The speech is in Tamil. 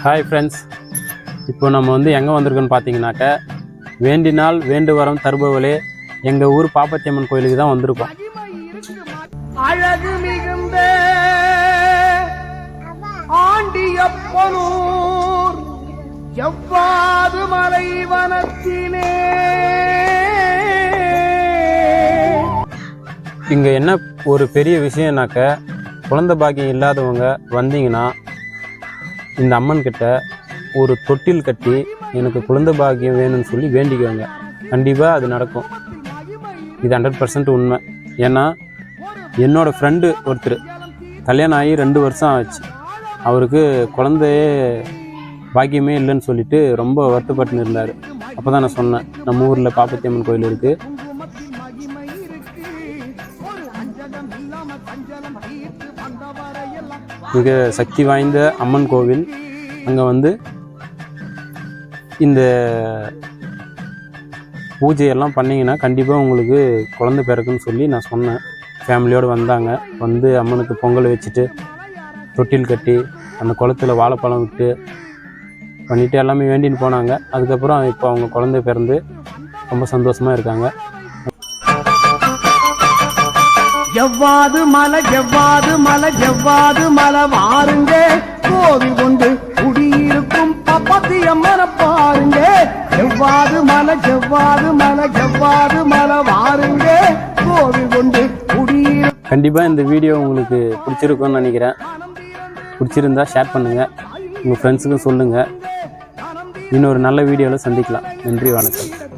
ஹாய் ஃப்ரெண்ட்ஸ் இப்போ நம்ம வந்து எங்கே வந்திருக்கோன்னு பார்த்தீங்கன்னாக்க வேண்டினால் வேண்டு வரம் தருபவளே எங்கள் ஊர் பாப்பத்தியம்மன் கோயிலுக்கு தான் வந்திருக்கோம். அழகு மிகுந்த ஆண்டியப்பனூர் எவ்வாது மலைவனத்திலே இங்கே என்ன ஒரு பெரிய விஷயம்னாக்க குழந்தை பாக்கியம் இல்லாதவங்க வந்தீங்கன்னா இந்த அம்மன் கிட்ட ஒரு தொட்டில் கட்டி எனக்கு குழந்தை பாக்கியம் வேணும்னு சொல்லி வேண்டிக்குவாங்க. கண்டிப்பாக அது நடக்கும். இது ஹண்ட்ரட் பர்சன்ட் உண்மை. ஏன்னா என்னோடய ஃப்ரெண்டு ஒருத்தர் கல்யாணம் ஆகி ரெண்டு வருஷம் ஆச்சு. அவருக்கு குழந்தையே பாக்கியமே இல்லைன்னு சொல்லிட்டு ரொம்ப வருத்தப்பட்டு இருந்தார். அப்போ தான் நான் சொன்னேன் நம்ம ஊரில் பாப்பத்தியம்மன் கோயில் இருக்குது மிக சக்தி வாய்ந்த அம்மன் கோவில். அங்கே வந்து இந்த பூஜையெல்லாம் பண்ணிங்கன்னா கண்டிப்பாக உங்களுக்கு குழந்த பிறக்குன்னு சொல்லி நான் சொன்னேன். ஃபேமிலியோடு வந்தாங்க. வந்து அம்மனுக்கு பொங்கல் வச்சுட்டு தொட்டில் கட்டி அந்த குளத்துல வாழைப்பழம் விட்டு பண்ணிட்டு எல்லாமே வேண்டின்னு போனாங்க. அதுக்கப்புறம் இப்போ அவங்க குழந்தை பிறந்து ரொம்ப சந்தோஷமாக இருக்காங்க. எவ்வாது மலை எவ்வாது மலை எவ்வாது மலை வாருங்க. கோவில் கொண்டு குடியிருக்கும் பப்பத்தியம்மனை பாருங்க. எவ்வாது மலை எவ்வாது மலை எவ்வாது மலை வாருங்க. கோவில் கொண்டு குடியிருக்கும். கண்டிப்பாக இந்த வீடியோ உங்களுக்கு பிடிச்சிருக்கும்னு நினைக்கிறேன். பிடிச்சிருந்தா ஷேர் பண்ணுங்கள் உங்கள் ஃப்ரெண்ட்ஸுக்கும் சொல்லுங்கள் இன்னொரு நல்ல வீடியோவில் சந்திக்கலாம். நன்றி வணக்கம்.